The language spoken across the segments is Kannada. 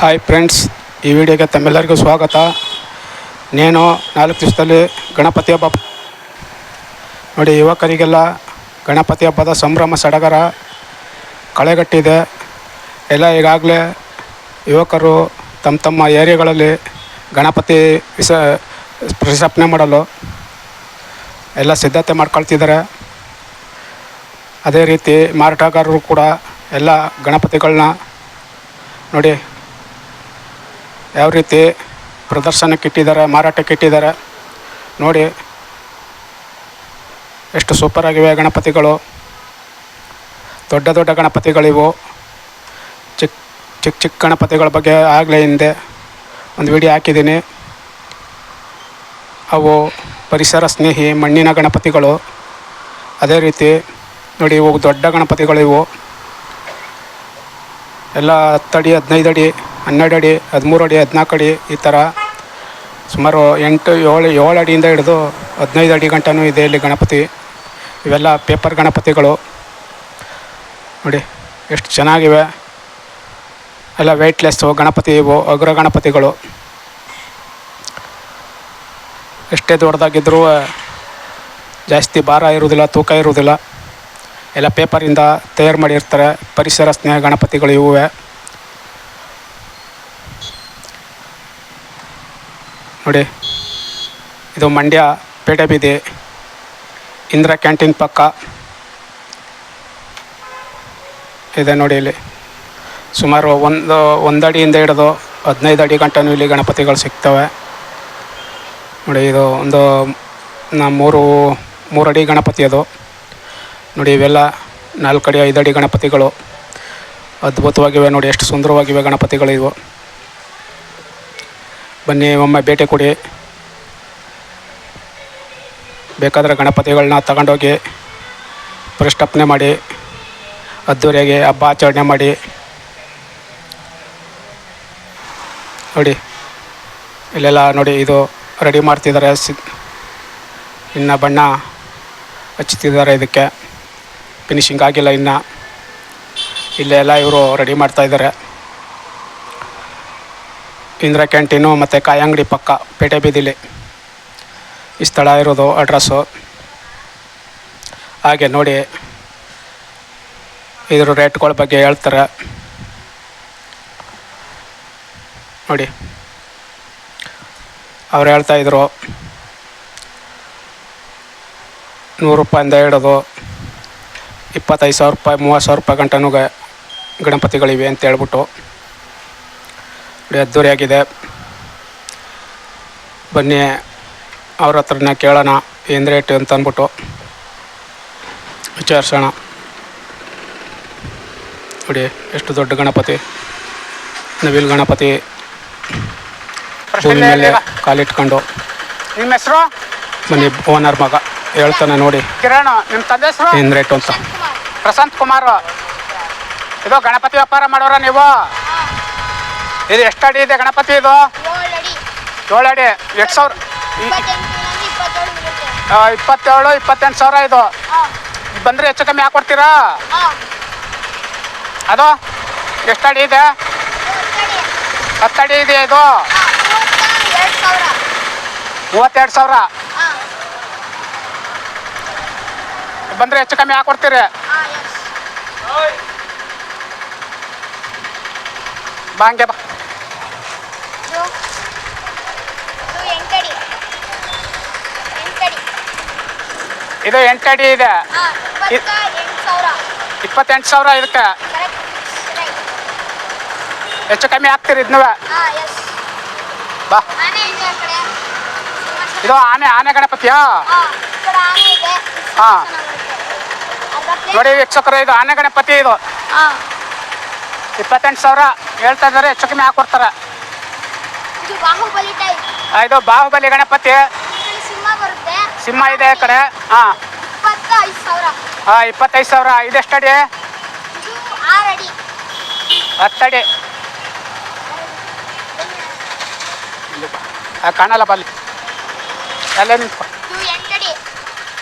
ಹಾಯ್ ಫ್ರೆಂಡ್ಸ್ ಈ ವಿಡಿಯೋಗೆ ತಮ್ಮೆಲ್ಲರಿಗೂ ಸ್ವಾಗತ. నేను ನಾಲ್ಕು ದಿವಸದಲ್ಲಿ ಗಣಪತಿ ಹಬ್ಬ ನೋಡಿ ಯುವಕರಿಗೆಲ್ಲ ಗಣಪತಿ ಹಬ್ಬದ ಸಂಭ್ರಮ ಸಡಗರ ಕಳೆಗಟ್ಟಿದೆ ಎಲ್ಲ ಈಗಾಗಲೇ ಯುವಕರು ತಮ್ಮ ತಮ್ಮ ಏರಿಯಾಗಳಲ್ಲಿ ಗಣಪತಿ ವಿಸ ಪ್ರತಿಷ್ಠಾಪನೆ ಮಾಡಲು ಎಲ್ಲ ಸಿದ್ಧತೆ ಮಾಡ್ಕೊಳ್ತಿದ್ದಾರೆ. ಅದೇ ರೀತಿ ಮಾರಾಟಗಾರರು ಕೂಡ ಎಲ್ಲ ಗಣಪತಿಗಳನ್ನ ನೋಡಿ ಯಾವ ರೀತಿ ಪ್ರದರ್ಶನಕ್ಕೆ ಇಟ್ಟಿದ್ದಾರೆ, ಮಾರಾಟಕ್ಕೆ ಇಟ್ಟಿದ್ದಾರೆ, ನೋಡಿ. ಎಷ್ಟು ಸೂಪರ್ ಆಗಿವೆ ಗಣಪತಿಗಳು. ದೊಡ್ಡ ದೊಡ್ಡ ಗಣಪತಿಗಳಿವು. ಚಿಕ್ಕ ಚಿಕ್ಕ ಚಿಕ್ಕ ಗಣಪತಿಗಳ ಬಗ್ಗೆ ಆಗಲೇ ಹಿಂದೆ ಒಂದು ವಿಡಿಯೋ ಹಾಕಿದ್ದೀನಿ. ಅವು ಪರಿಸರ ಸ್ನೇಹಿ ಮಣ್ಣಿನ ಗಣಪತಿಗಳು. ಅದೇ ರೀತಿ ನೋಡಿ, ಇವು ದೊಡ್ಡ ಗಣಪತಿಗಳು ಇವು ಎಲ್ಲ ಹತ್ತಡಿ ಹದಿನೈದು ಅಡಿ, ಹನ್ನೆರಡು ಅಡಿ, ಹದಿಮೂರು ಅಡಿ, ಹದಿನಾಲ್ಕು ಅಡಿ ಈ ಥರ ಸುಮಾರು ಎಂಟು, ಏಳು ಏಳು ಅಡಿಯಿಂದ ಹಿಡಿದು ಹದಿನೈದು ಅಡಿ ಗಂಟನೂ ಇದೆ ಇಲ್ಲಿ ಗಣಪತಿ. ಇವೆಲ್ಲ ಪೇಪರ್ ಗಣಪತಿಗಳು. ನೋಡಿ, ಎಷ್ಟು ಚೆನ್ನಾಗಿವೆ. ಎಲ್ಲ ವೆಯ್ಟ್ಲೆಸ್ಸು ಗಣಪತಿ ಇವು ಅಗ್ರ ಗಣಪತಿಗಳು. ಎಷ್ಟೇ ದೊಡ್ಡದಾಗಿದ್ದರೂ ಜಾಸ್ತಿ ಭಾರ ಇರುವುದಿಲ್ಲ, ತೂಕ ಇರುವುದಿಲ್ಲ. ಎಲ್ಲ ಪೇಪರಿಂದ ತಯಾರು ಮಾಡಿರ್ತಾರೆ. ಪರಿಸರ ಸ್ನೇಹ ಗಣಪತಿಗಳು ಇವುವೆ. ನೋಡಿ, ಇದು ಮಂಡ್ಯ ಪೇಟೆ ಬೀದಿ, ಇಂದಿರಾ ಕ್ಯಾಂಟೀನ್ ಪಕ್ಕ. ಇದೆ ನೋಡಿ ಇಲ್ಲಿ. ಸುಮಾರು ಒಂದು ಒಂದು ಅಡಿಯಿಂದ ಹಿಡಿದು ಹದಿನೈದು ಅಡಿ ಗಂಟನೂ ಇಲ್ಲಿ ಗಣಪತಿಗಳು ಸಿಗ್ತವೆ. ನೋಡಿ, ಇದು ಒಂದು ಮೂರು ಮೂರು ಅಡಿ ಗಣಪತಿ ಅದು. ನೋಡಿ ಇವೆಲ್ಲ ನಾಲ್ಕು ಅಡಿ, ಐದು ಗಣಪತಿಗಳು. ಅದ್ಭುತವಾಗಿವೆ ನೋಡಿ, ಎಷ್ಟು ಸುಂದರವಾಗಿವೆ ಗಣಪತಿಗಳು ಇವು. ಬನ್ನಿ, ಒಮ್ಮೆ ಭೇಟಿ ಕೊಡಿ. ಬೇಕಾದರೆ ಗಣಪತಿಗಳನ್ನ ತಗೊಂಡೋಗಿ ಪ್ರತಿಷ್ಠಾಪನೆ ಮಾಡಿ, ಅದ್ದೂರಿಯಾಗಿ ಹಬ್ಬ ಆಚರಣೆ ಮಾಡಿ. ನೋಡಿ, ಇಲ್ಲೆಲ್ಲ ನೋಡಿ ಇದು ರೆಡಿ ಮಾಡ್ತಿದ್ದಾರೆ. ಸಿ, ಇನ್ನು ಬಣ್ಣ ಹಚ್ಚುತ್ತಿದ್ದಾರೆ ಇದಕ್ಕೆ. ಫಿನಿಶಿಂಗ್ ಆಗಿಲ್ಲ ಇನ್ನು. ಇಲ್ಲೆಲ್ಲ ಇವರು ರೆಡಿ ಮಾಡ್ತಾ ಇದ್ದಾರೆ ಇಂದಿರಾ ಕ್ಯಾಂಟೀನು ಮತ್ತು ಕಾಯಂಗಡಿ ಪಕ್ಕ, ಪೇಟೆ ಬೀದಿಲಿ. ಈ ಸ್ಥಳ ಇರೋದು ಅಡ್ರೆಸ್ಸು ಹಾಗೆ ನೋಡಿ ಇದ್ರ ರೇಟ್ಗಳ ಬಗ್ಗೆ ಹೇಳ್ತಾರೆ. ನೋಡಿ. ಅವ್ರು ಹೇಳ್ತಾಯಿದ್ರು ನೂರು ರೂಪಾಯಿಂದ ಹಿಡಿದು ಇಪ್ಪತ್ತೈದು ಸಾವಿರ ರೂಪಾಯಿ ಮೂವತ್ತು ಸಾವಿರ ರೂಪಾಯಿ ಗಂಟನೂ ಗಣಪತಿಗಳಿವೆ ಅಂತ ಹೇಳ್ಬಿಟ್ಟು ನೋಡಿ ಅದ್ದೂರಿಯಾಗಿದೆ. ಬನ್ನಿ ಅವ್ರ ಹತ್ರನೇ ಕೇಳೋಣ ಏನು ರೇಟ್ ಅಂತ ಅಂದ್ಬಿಟ್ಟು ವಿಚಾರಿಸೋಣ. ನೋಡಿ ಎಷ್ಟು ದೊಡ್ಡ ಗಣಪತಿ ನವಿಲ್ ಗಣಪತಿ ಭೂಮಿ ಮೇಲೆ ಕಾಲಿಟ್ಕೊಂಡು. ನಿಮ್ಮ ಹೆಸರು? ಬನ್ನಿ ಓನರ್ ಮಗ ಹೇಳ್ತಾನೆ ನೋಡಿ. ಕಿರಣ್ ನಿಮ್ಮ ತಂದೆ ಹೆಸರು? ಏನು ರೇಟು ಅಂತ. ಪ್ರಶಾಂತ್ ಕುಮಾರ್. ಇದು ಗಣಪತಿ ವ್ಯಾಪಾರ ಮಾಡೋರ ನೀವು? ಇದು ಎಷ್ಟು ಅಡಿ ಇದೆ ಗಣಪತಿ ಇದು? ಏಳು ಅಡಿ ಎಷ್ಟು ಸಾವಿರ? ಇಪ್ಪತ್ತೇಳು ಇಪ್ಪತ್ತೆಂಟು ಸಾವಿರ ಇದು. ಬಂದರೆ ಹೆಚ್ಚು ಕಮ್ಮಿ ಹಾಕೊಡ್ತೀರಾ ಅದು? ಎಷ್ಟು ಅಡಿ ಇದೆ? ಹತ್ತು ಅಡಿ. ಇದೆ ಇದು ಮೂವತ್ತೆರಡು ಸಾವಿರ? ಬಂದರೆ ಹೆಚ್ಚು ಕಮ್ಮಿ ಹಾಕೊಡ್ತೀರಿ ಹಾಂ ಎಸ್ ಬಾ. ಹಂಗೆ ಬಾ ಇದು ಎಂಟು ಅಡಿ ಇದೆ ಇಪ್ಪತ್ತೆಂಟು ಸಾವಿರ. ಇದಕ್ಕೆ. ಹೆಚ್ಚು ಕಮ್ಮಿ ಆಗ್ತೀರಿ ಇದನ್ನೂ ಬಾ. ಇದೆ ಆನೆ ಆನೆ ಗಣಪತಿಯಾ ಹಾಂ. ನೋಡಿ ವೀಕ್ಷಕರು ಇದು ಆನೆ ಗಣಪತಿ ಇದು. ಇಪ್ಪತ್ತೆಂಟು ಸಾವಿರ ಹೇಳ್ತಾ ಇದ್ದಾರೆ ಹೆಚ್ಚು ಕಮ್ಮಿ ಹಾಕೊಡ್ತಾರೆ. ಇದು ಬಾಹುಬಲಿ ಟೈಪ್ ಆ, ಇದು ಬಾಹುಬಲಿ ಗಣಪತಿ. ಸಿಂಹ ಬರುತ್ತೆ. ಸಿಂಹ ಇದೆ ಈ ಕಡೆ. ಹಾಂ ಐದು ಸಾವಿರ. ಹಾಂ ಇಪ್ಪತ್ತೈದು ಸಾವಿರ. ಇದೆಷ್ಟಡಿ ಹತ್ತಡಿ ಕಾಣಲ್ಲ ಬಲ್ಲಿ. ಅಲ್ಲೇ ನಿಂತ್ಕೊ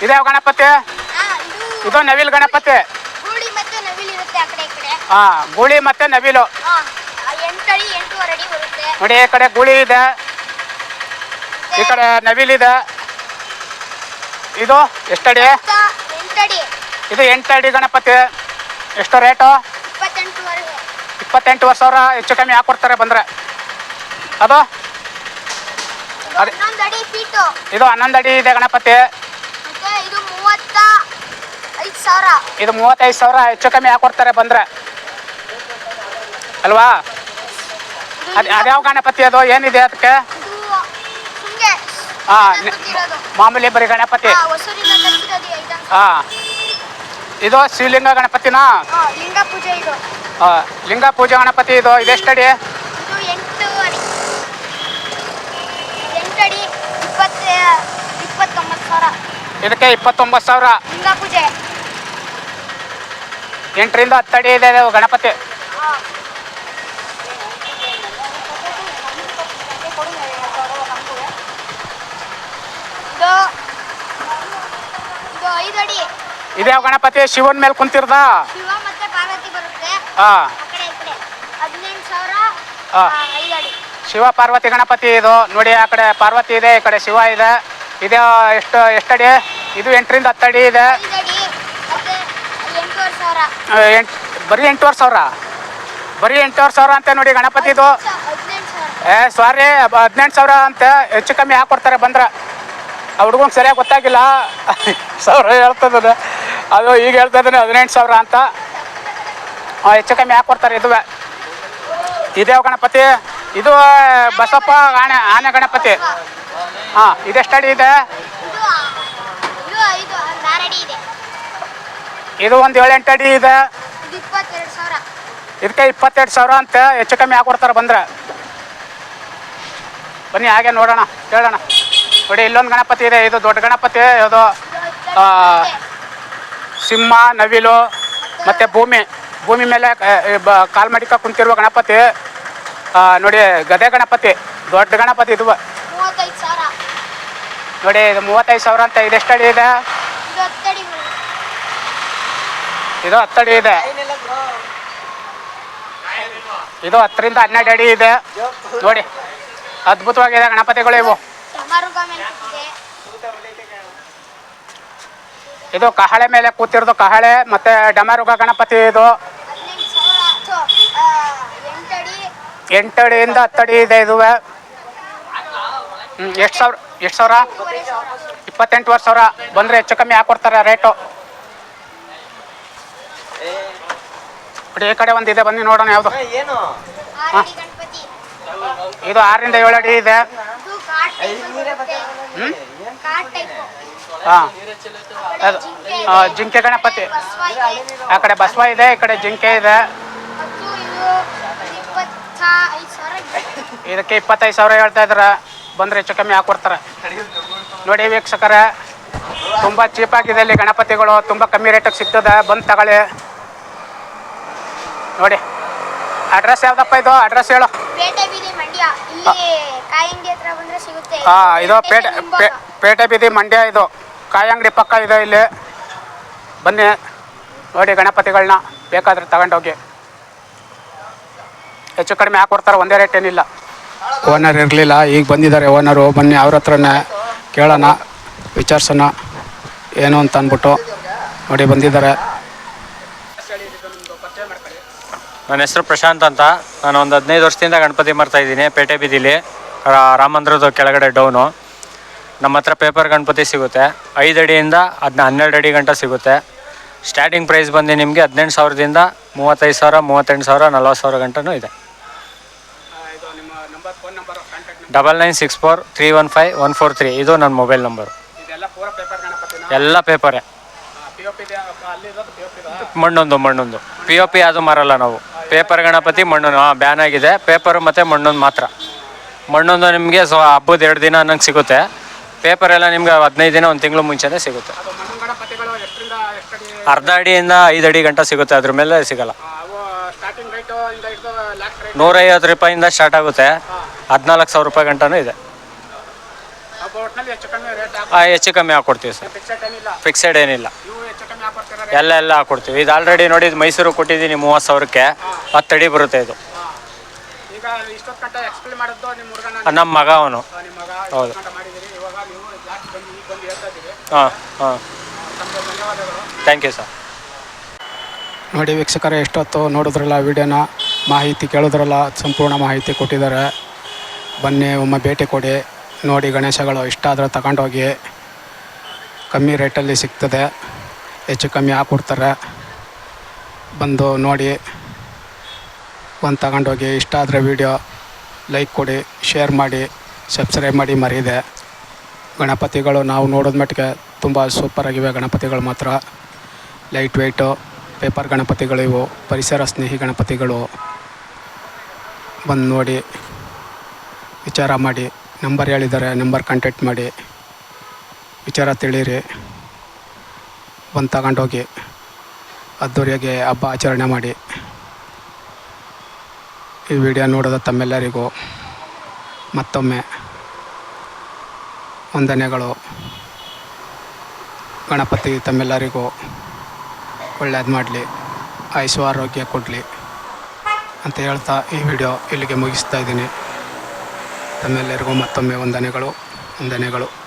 ಇದು ಗಣಪತಿ? ಇದು ನವಿಲ್ ಗಣಪತಿ. ಗೂಳಿ ಮತ್ತೆ ನವಿಲ್. ಆ ಹಾಂ ಗೂಳಿ ಮತ್ತು ನವಿಲು ನೋಡಿ ಈ ಕಡೆ ಗುಳಿ ಇದೆ. ಈ ಕಡೆ ನವಿಲಿದೆ ಇದು. ಎಷ್ಟಡಿ? ಇದು ಎಂಟಡಿ. ಇದು ಎಂಟು ಅಡಿ ಗಣಪತಿ. ಎಷ್ಟು ರೇಟು? ಇಪ್ಪತ್ತೆಂಟುವರೆಗೆ ಇಪ್ಪತ್ತೆಂಟುವರೆ ಸಾವಿರ ಹೆಚ್ಚು ಕಮ್ಮಿ ಹಾಕೊಡ್ತಾರೆ ಬಂದ್ರೆ? ಅದು? ಅದೇ. ಹನ್ನೊಂದು ಅಡಿ ಫೀಟು ಇದು ಹನ್ನೊಂದು ಅಡಿ ಇದೆ ಗಣಪತಿ. ಮತ್ತೆ ಇದು ಮೂವತ್ತ ಐದು ಸಾವಿರ. ಇದು ಮೂವತ್ತೈದು ಸಾವಿರ ಹೆಚ್ಚು ಕಮ್ಮಿ ಹಾಕೊಡ್ತಾರೆ ಬಂದರೆ? ಅಲ್ವಾ? ಅದು ಅದ್ಯಾವ ಗಣಪತಿ ಅದು? ಏನಿದೆ ಅದಕ್ಕೆ? ಹಾ, ಮಾಮೂಲಿ ಬರೀ ಗಣಪತಿ. ಹಾ, ಇದು ಶ್ರೀಲಿಂಗ ಗಣಪತಿನಾ? ಹಾ, ಲಿಂಗ ಪೂಜೆ ಗಣಪತಿ ಇದು. ಇದೆಷ್ಟಡಿ ಇದಕ್ಕೆ ಇಪ್ಪತ್ತೊಂಬತ್ತು ಸಾವಿರ? ಎಂಟರಿಂದ ಹತ್ತು ಅಡಿ ಇದು ಗಣಪತಿ ಹಾ. ಇದು ಇದು ಐದು ಅಡಿ ಇದ್ಯಾವ ಗಣಪತಿ? ಶಿವನ ಮೇಲೆ ಕುಂತಿರ್ದ? ಶಿವ ಮತ್ತೆ ಪಾರ್ವತಿ ಬರುತ್ತೆ. ಹಾಂ ಆ ಕಡೆ ಈ ಕಡೆ. ಹದಿನೆಂಟು ಸಾವಿರ ಹಾ. ಆ, ಐದು ಅಡಿ ಶಿವ ಪಾರ್ವತಿ ಗಣಪತಿ ಇದು. ನೋಡಿ ಆ ಕಡೆ ಪಾರ್ವತಿ ಇದೆ ಈ ಕಡೆ ಶಿವ ಇದೆ. ಇದು ಎಷ್ಟು ಎಷ್ಟಡಿ? ಇದು ಎಂಟರಿಂದ ಹತ್ತು ಅಡಿ ಇದೆ. ಐದು ಅಡಿ ಮತ್ತೆ ಎಂಟೂವರೆ ಸಾವಿರ. ಆ, ಎಂಟ್ ಬರೀ ಎಂಟೂವರೆ ಸಾವಿರ? ಬರೀ ಎಂಟೂವರೆ ಸಾವಿರ ಅಂತ ನೋಡಿ ಗಣಪತಿ ಇದು ಸಾವಿರ. ಏ ಸಾರಿ ಹದಿನೆಂಟು ಸಾವಿರ ಅಂತ. ಹೆಚ್ಚು ಕಮ್ಮಿ ಹಾಕೊಡ್ತಾರೆ ಬಂದ್ರೆ. ಆ ಹುಡುಗಂಗೆ ಸರಿಯಾಗಿ ಗೊತ್ತಾಗಿಲ್ಲ. ಸಾವಿರ ಹೇಳ್ತದ ಅದು ಈಗ ಹೇಳ್ತಾ ಹದಿನೆಂಟು ಸಾವಿರ ಅಂತ. ಹೆಚ್ಚು ಕಮ್ಮಿ ಹಾಕೊಡ್ತಾರೆ ಇದುವೆ? ಇದೇವ ಗಣಪತಿ, ಇದು ಬಸಪ್ಪ ಆನೆ ಆನೆ ಗಣಪತಿ. ಹಾಂ ಇದೆಷ್ಟಡಿ ಇದೆ? ಇದು ಒಂದು ಏಳೆಂಟು ಅಡಿ ಇದೆ. ಇದಕ್ಕೆ ಇಪ್ಪತ್ತೆರಡು ಸಾವಿರ ಅಂತ, ಹೆಚ್ಚು ಕಮ್ಮಿ ಹಾಕೊಡ್ತಾರೆ ಬಂದ್ರೆ? ಬನ್ನಿ, ಹಾಗೆ ನೋಡೋಣ, ಕೇಳೋಣ. ನೋಡಿ, ಇಲ್ಲೊಂದು ಗಣಪತಿ ಇದೆ, ಇದು ದೊಡ್ಡ ಗಣಪತಿ ಇದು ಇದು ಆ, ಹತ್ತೆರಡು ಇದೆ. ಸಿಂಹ ನವಿಲು ಮತ್ತು ಭೂಮಿ. ಭೂಮಿ ಮೇಲೆ ಕಾಲು ಮಡಿಕ ಕುಂತಿರುವ ಗಣಪತಿ ನೋಡಿ ಗದೆ ಗಣಪತಿ ದೊಡ್ಡ ಗಣಪತಿ ಇದು ನೋಡಿ ಇದು ಮೂವತ್ತೈದು ಸಾವಿರ ಅಂತ ಇದು ಅಡಿ ಇದೆ. ಇದು ಹತ್ತಡಿ ಇದೆ ಇದು. ಹತ್ತರಿಂದ ಹನ್ನೆರಡು ಅಡಿ ಇದೆ. ನೋಡಿ ಅದ್ಭುತವಾಗಿದೆ ಗಣಪತಿಗಳು ಇವು. ಇದು ಕಹಳೆ ಮೇಲೆ ಕೂತಿರೋದು ಕಹಳೆ ಮತ್ತೆ ಡಮರುಗ ಗಣಪತಿ ಇದು. ಎಂಟಡಿಯಿಂದ ಹತ್ತಡಿ ಥು, ಆ, ಎಂಟಡಿ ಎಂಟು ಅಡಿಯಿಂದ ಹತ್ತು ಅಡಿ ಇದೆ ಇದು ಎಷ್ಟು ಸಾವಿರ ಎಷ್ಟು ಸಾವಿರ? ಇಪ್ಪತ್ತೆಂಟುವರೆ ಸಾವಿರ. ಬಂದರೆ ಹೆಚ್ಚು ಕಮ್ಮಿ ಹಾಕೊಡ್ತಾರೆ ರೇಟು. ಬಿಡಿ ಈ ಕಡೆ ಒಂದಿದೆ ಬನ್ನಿ ನೋಡೋಣ ಯಾವುದು. ಏನು? ಆರು ಗಣಪತಿ ಇದು ಆರರಿಂದ ಏಳು ಅಡಿ ಇದೆ ಹ್ಞೂ ಹಾಂ. ಅದು ಜಿಂಕೆ ಗಣಪತಿ. ಆ ಕಡೆ ಬಸವ ಇದೆ ಈ ಕಡೆ ಜಿಂಕೆ ಇದೆ. ಇದಕ್ಕೆ ಇಪ್ಪತ್ತೈದು ಸಾವಿರ ಹೇಳ್ತಾ ಇದ್ದಾರೆ ಬಂದರೆ ಹೆಚ್ಚು ಕಮ್ಮಿ ಹಾಕೊಡ್ತಾರೆ. ನೋಡಿ ವೀಕ್ಷಕರ ತುಂಬ ಚೀಪಾಗಿದೆ ಇಲ್ಲಿ ಗಣಪತಿಗಳು. ತುಂಬ ಕಮ್ಮಿ ರೇಟಿಗೆ ಸಿಗ್ತದೆ. ಬಂದು ತಗೊಳ್ಳಿ. ನೋಡಿ. ಅಡ್ರೆಸ್ ಯಾವ್ದಪ್ಪ ಇದು? ಅಡ್ರೆಸ್ ಹೇಳು. ಹಾ. ಇದು ಪೇಟೆ ಪೇಟೆ ಬೀದಿ ಮಂಡ್ಯ ಇದು. ಕಾಯಿ ಅಂಗಡಿ ಪಕ್ಕ ಇದೆ ಇಲ್ಲಿ. ಬನ್ನಿ ನೋಡಿ ಗಣಪತಿಗಳನ್ನ ಬೇಕಾದ್ರೆ ತಗೊಂಡೋಗಿ. ಹೆಚ್ಚು ಕಡಿಮೆ ಹಾಕೊಡ್ತಾರೆ ಒಂದೇ ರೇಟ್ ಏನಿಲ್ಲ. ಓನರ್ ಇರಲಿಲ್ಲ ಈಗ ಬಂದಿದ್ದಾರೆ ಓನರು ಬನ್ನಿ ಅವ್ರ ಹತ್ರನೇ ಕೇಳೋಣ ವಿಚಾರಿಸೋಣ ಏನು ಅಂತ ಅಂದ್ಬಿಟ್ಟು. ನೋಡಿ ಬಂದಿದ್ದಾರೆ. ನನ್ನ ಹೆಸರು ಪ್ರಶಾಂತ್ ಅಂತ. ನಾನು ಒಂದು ಹದಿನೈದು ವರ್ಷದಿಂದ ಗಣಪತಿ ಮಾಡ್ತಾ ಇದ್ದೀನಿ ಪೇಟೆ ಬೀದಿಲಿ. ರಾ- ರಾಮ ಮಂದಿರದ ಕೆಳಗಡೆ ಡೌನು ನಮ್ಮ ಹತ್ರ ಪೇಪರ್ ಗಣಪತಿ ಸಿಗುತ್ತೆ. ಐದು ಅಡಿಯಿಂದ ಅದನ್ನ ಹನ್ನೆರಡು ಅಡಿ ಗಂಟ ಸಿಗುತ್ತೆ. ಸ್ಟಾರ್ಟಿಂಗ್ ಪ್ರೈಸ್ ಬಂದು ನಿಮಗೆ ಹದಿನೆಂಟು ಸಾವಿರದಿಂದ ಮೂವತ್ತೈದು ಸಾವಿರ, ಮೂವತ್ತೆಂಟು ಸಾವಿರ, ನಲ್ವತ್ತು ಸಾವಿರ ಗಂಟನೂ ಇದೆ. Double nine six four three one five one four three ಇದು ನನ್ನ ಮೊಬೈಲ್ ನಂಬರು ಎಲ್ಲ ಪೇಪರೇ ಮಣ್ಣೊಂದು ಮಣ್ಣೊಂದು. ಪಿ ಒ ಪಿ ಅದು ಮಾರಲ್ಲ ನಾವು. ಪೇಪರ್ ಗಣಪತಿ ಮಣ್ಣು ಹಾಂ ಬ್ಯಾನ್ ಆಗಿದೆ. ಪೇಪರು ಮತ್ತು ಮಣ್ಣೊಂದು ಮಾತ್ರ. ಮಣ್ಣೊಂದು ನಿಮಗೆ ಸೊ ಹಬ್ಬದ ಎರಡು ದಿನ ಅನ್ನಂಗೆ ಸಿಗುತ್ತೆ. ಪೇಪರ್ ಎಲ್ಲ ನಿಮ್ಗೆ ಹದಿನೈದು ದಿನ ಒಂದು ತಿಂಗಳು ಮುಂಚೆನೇ ಸಿಗುತ್ತೆ. ಅರ್ಧ ಅಡಿಯಿಂದ ಐದು ಅಡಿ ಗಂಟ ಸಿಗುತ್ತೆ ಅದ್ರ ಮೇಲೆ ಸಿಗಲ್ಲ. ನೂರೈವತ್ತು ರೂಪಾಯಿಂದ ಸ್ಟಾರ್ಟ್ ಆಗುತ್ತೆ. ಹದಿನಾಲ್ಕು ಸಾವಿರ ರೂಪಾಯಿ ಗಂಟನೂ ಇದೆ. ಹೆಚ್ಚು ಕಮ್ಮಿ ಹಾಕ್ಕೊಡ್ತೀವಿ ಸರ್. ಫಿಕ್ಸೆಡ್ ಏನಿಲ್ಲ. ಎಲ್ಲ ಎಲ್ಲ ಹಾಕ್ಕೊಡ್ತೀವಿ ಇದು ಆಲ್ರೆಡಿ ನೋಡಿ ಇದು ಮೈಸೂರು ಕೊಟ್ಟಿದ್ದೀನಿ ಮೂವತ್ತು ಸಾವಿರಕ್ಕೆ. ಹತ್ತು ಅಡಿ ಬರುತ್ತೆ ಇದು. ನಿಮ್ಮ ಮಗ ಅವನು. ಹೌದು. ಹಾಂ ಹಾಂ. ತಮಗೆ ಧನ್ಯವಾದಗಳು. ಥ್ಯಾಂಕ್ ಯು ಸರ್ ನೋಡಿ ವೀಕ್ಷಕರೇ ಎಷ್ಟೊತ್ತು ನೋಡಿದ್ರಲ್ಲ ವಿಡಿಯೋನ? ಮಾಹಿತಿ ಕೇಳಿದ್ರಲ್ಲ ಸಂಪೂರ್ಣ ಮಾಹಿತಿ ಕೊಟ್ಟಿದ್ದಾರೆ. ಬನ್ನಿ ಒಮ್ಮೆ ಭೇಟಿ ಕೊಡಿ. ನೋಡಿ ಗಣೇಶಗಳು ಇಷ್ಟ ಆದರೆ ತಗೊಂಡೋಗಿ. ಕಮ್ಮಿ ರೇಟಲ್ಲಿ ಸಿಗ್ತದೆ. ಹೆಚ್ಚು ಕಮ್ಮಿ ಹಾಕ್ಕೊಡ್ತಾರೆ. ಬಂದು ನೋಡಿ. ಬಂದು ತಗೊಂಡೋಗಿ. ಇಷ್ಟ ಆದರೆ ವಿಡಿಯೋ ಲೈಕ್ ಕೊಡಿ ಶೇರ್ ಮಾಡಿ ಸಬ್ಸ್ಕ್ರೈಬ್ ಮಾಡಿ ಮರಿದೆ ಗಣಪತಿಗಳು ನಾವು ನೋಡಿದ ಮಟ್ಟಿಗೆ ತುಂಬ ಸೂಪರಾಗಿವೆ ಗಣಪತಿಗಳು ಮಾತ್ರ ಲೈಟ್ ವೆಯ್ಟು ಪೇಪರ್ ಗಣಪತಿಗಳು ಇವು, ಪರಿಸರ ಸ್ನೇಹಿ ಗಣಪತಿಗಳು. ಬಂದು ನೋಡಿ, ವಿಚಾರ ಮಾಡಿ ನಂಬರ್ ಹೇಳಿದ್ದಾರೆ ನಂಬರ್ ಕಾಂಟ್ಯಾಕ್ಟ್ ಮಾಡಿ. ವಿಚಾರ ತಿಳಿರಿ ಬಂದು ತಗೊಂಡೋಗಿ, ಅದ್ದೂರಿಯಾಗಿ ಹಬ್ಬ ಆಚರಣೆ ಮಾಡಿ. ಈ ವಿಡಿಯೋ ನೋಡೋದ ತಮ್ಮೆಲ್ಲರಿಗೂ ಮತ್ತೊಮ್ಮೆ. ವಂದನೆಗಳು. ಗಣಪತಿ ತಮ್ಮೆಲ್ಲರಿಗೂ ಒಳ್ಳೆಯದು ಮಾಡಲಿ ಆಯುಷು ಆರೋಗ್ಯ ಕೊಡಲಿ ಅಂತ ಹೇಳ್ತಾ ಈ ವಿಡಿಯೋ ಇಲ್ಲಿಗೆ ಮುಗಿಸ್ತಾ ಇದ್ದೀನಿ. ತಮ್ಮೆಲ್ಲರಿಗೂ ಮತ್ತೊಮ್ಮೆ ವಂದನೆಗಳು ವಂದನೆಗಳು.